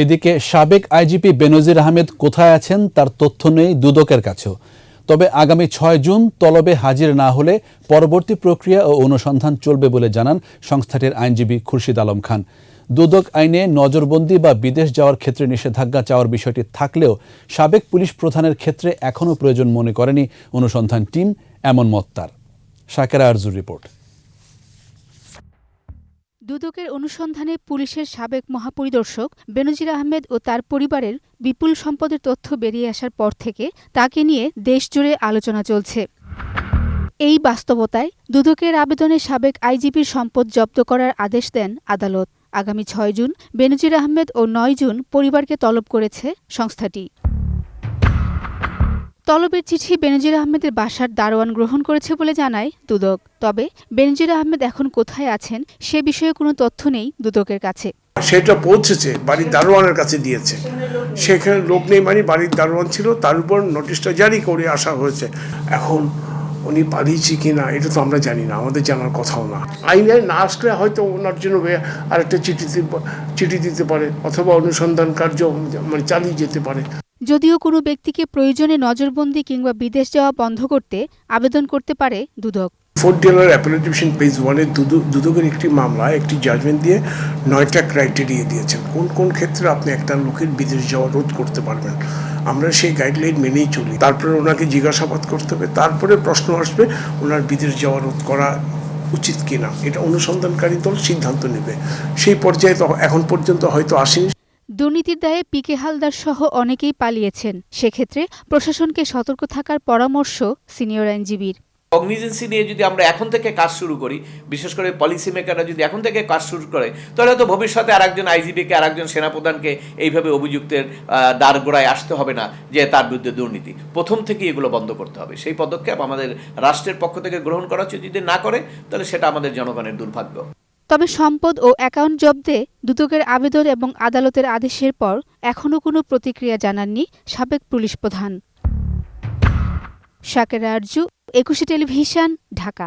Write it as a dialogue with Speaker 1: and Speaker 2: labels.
Speaker 1: এদিকে সাবেক আইজিপি বেনজির আহমেদ কোথায় আছেন তার তথ্য নেই দুদকের কাছেও। তবে আগামী ছয় জুন তলবে হাজির না হলে পরবর্তী প্রক্রিয়া ও অনুসন্ধান চলবে বলে জানান সংস্থাটির আইনজীবী খুরশিদ আলম খান। দুদক আইনে নজরবন্দি বা বিদেশ যাওয়ার ক্ষেত্রে নিষেধাজ্ঞা চাওয়ার বিষয়টি থাকলেও সাবেক পুলিশ প্রধানের ক্ষেত্রে এখনও প্রয়োজন মনে করেনি অনুসন্ধান টিম, এমন মত তার। সাকেরা আরজুর রিপোর্ট।
Speaker 2: দুদকের অনুসন্ধানে পুলিশের সাবেক মহাপরিদর্শক বেনজির আহমেদ ও তার পরিবারের বিপুল সম্পদের তথ্য বেরিয়ে আসার পর থেকে তাকে নিয়ে দেশজুড়ে আলোচনা চলছে। এই বাস্তবতায় দুদকের আবেদনে সাবেক আইজিপির সম্পদ জব্দ করার আদেশ দেন আদালত। আগামী ছয় জুন বেনজির আহমেদ ও নয় জুন পরিবারকে তলব করেছে সংস্থাটি। তলবের চিঠি বেনজির আহমেদের বাসার দারোয়ান গ্রহণ করেছে বলে জানায় দুদক। তবে বেনজির আহমেদ এখন কোথায় আছেন সে বিষয়ে কোনো তথ্য নেই দুদকের কাছে।
Speaker 3: সেটা পৌঁছেছে বাড়ির দারোয়ানের কাছে দিয়েছে। সেখানে লোক নেই মানে বাড়ির দারোয়ান ছিল, তার উপর নোটিশটা জারি করে আসা হয়েছে। এখন উনি পালিয়েছে কি না এটা তো আমরা জানি না, আমাদের জানার কথাও না। আইনে না আসলে হয়তো ওনার জন্য আরেকটা চিঠি চিঠি দিতে পারে, অথবা অনুসন্ধান কার্য মানে চালিয়ে যেতে পারে।
Speaker 2: যদিও কোনো ব্যক্তিকে প্রয়োজনে নজরবন্দি কিংবা বিদেশ যাওয়া বন্ধ করতে আবেদন করতে পারে Dudok.
Speaker 3: Fourth dealer appellate division page ওয়ানে দুদকের একটি মামলা, একটি জাজমেন্ট দিয়ে নয়টা ক্রাইটেরিয়া দিয়েছেন। কোন কোন ক্ষেত্রে আপনি একটা লোকের বিদেশ যাওয়া রোধ করতে পারবেন? আমরা সেই গাইডলাইন মেনেই চলি। তারপরে ওনাকে জিজ্ঞাসাবাদ করতে হবে। তারপরে প্রশ্ন আসবে, ওনার বিদেশ যাওয়া রোধ করা উচিত কিনা? এটা অনুসন্ধানকারী দল সিদ্ধান্ত নেবে। সেই পর্যায়ে এখন পর্যন্ত হয়তো আসেনি।
Speaker 2: দুর্নীতির দায়ে পিকে হালদার সহ অনেকেই পালিয়েছেন। সেক্ষেত্রে প্রশাসনকে সতর্ক থাকার পরামর্শ সিনিয়র আইনজীবীর।
Speaker 4: কগনিজেন্সি নিয়ে যদি আমরা এখন থেকে কাজ শুরু করি, বিশেষ করে পলিসি মেকাররা যদি এখন থেকে কাজ শুরু করে, তাহলে হয়তো ভবিষ্যতে আরেকজন আইজিবিকে আরেকজন সেনাপ্রধানকে এইভাবে অভিযুক্তের দ্বার গোড়ায় আসতে হবে না যে তার বিরুদ্ধে দুর্নীতি। প্রথম থেকেই এগুলো বন্ধ করতে হবে। সেই পদক্ষেপ আমাদের রাষ্ট্রের পক্ষ থেকে গ্রহণ করা উচিত। যদি না করে, তাহলে সেটা আমাদের জনগণের দুর্ভাগ্য।
Speaker 2: তবে সম্পদ ও অ্যাকাউন্ট জব্দে দুদকের আবেদন এবং আদালতের আদেশের পর এখনও কোনো প্রতিক্রিয়া জানাননি সাবেক পুলিশ প্রধান। শাকের আরজু, একুশে টেলিভিশন, ঢাকা।